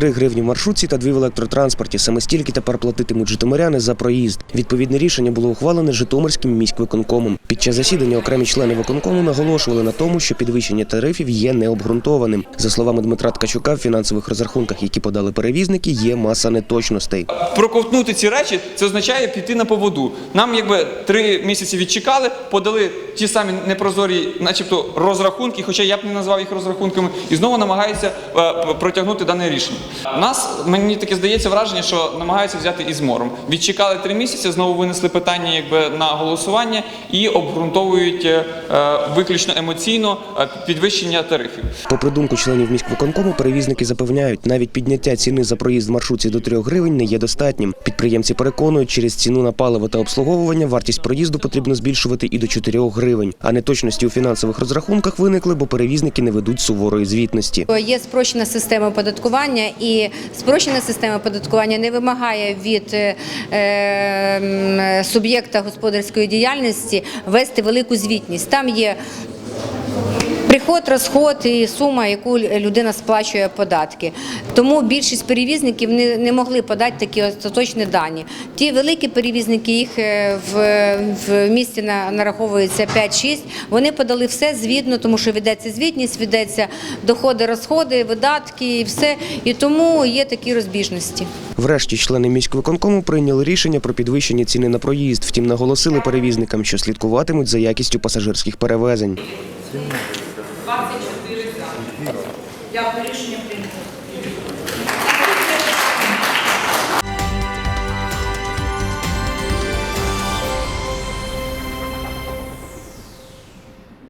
3 гривні в маршрутці та 2 в електротранспорті. Саме стільки тепер платитимуть житомиряни за проїзд. Відповідне рішення було ухвалене Житомирським міськвиконкомом. Під час засідання окремі члени виконкому наголошували на тому, що підвищення тарифів є необґрунтованим. За словами Дмитра Ткачука, в фінансових розрахунках, які подали перевізники, є маса неточностей. проковтнути ці речі, це означає піти на поводу. Нам якби три місяці відчекали, подали ті самі непрозорі, начебто, розрахунки, хоча я б не назвав їх розрахунками, і знову намагаються е, протягнути дане рішення. У нас мені таке здається враження, що намагаються взяти із мором. Відчекали три місяці, знову винесли питання якби на голосування і обґрунтовують е, е, виключно емоційно е, підвищення тарифів. Попри думку членів міськвиконкому, перевізники запевняють, навіть підняття ціни за проїзд в маршрутці до 3 гривень не є достатнім. Підприємці переконують, через ціну на паливо та обслуговування вартість проїзду потрібно збільшувати і до 4 гривень. А неточності у фінансових розрахунках виникли, бо перевізники не ведуть суворої звітності. Є спрощена система оподаткування, і спрощена система оподаткування не вимагає від е, суб'єкта господарської діяльності вести велику звітність. Там є Приход, розход і сума, яку людина сплачує податки. Тому більшість перевізників не, не могли подати такі остаточні дані. Ті великі перевізники, їх е, в, в місті на- нараховується 5-6, вони подали все звітно, тому що ведеться звітність, ведеться доходи, розходи, видатки і все. І тому є такі розбіжності. Врешті члени міськвиконкому прийняли рішення про підвищення ціни на проїзд. Втім, наголосили перевізникам, що слідкуватимуть за якістю пасажирських перевезень. Дякую, рішення прийнято.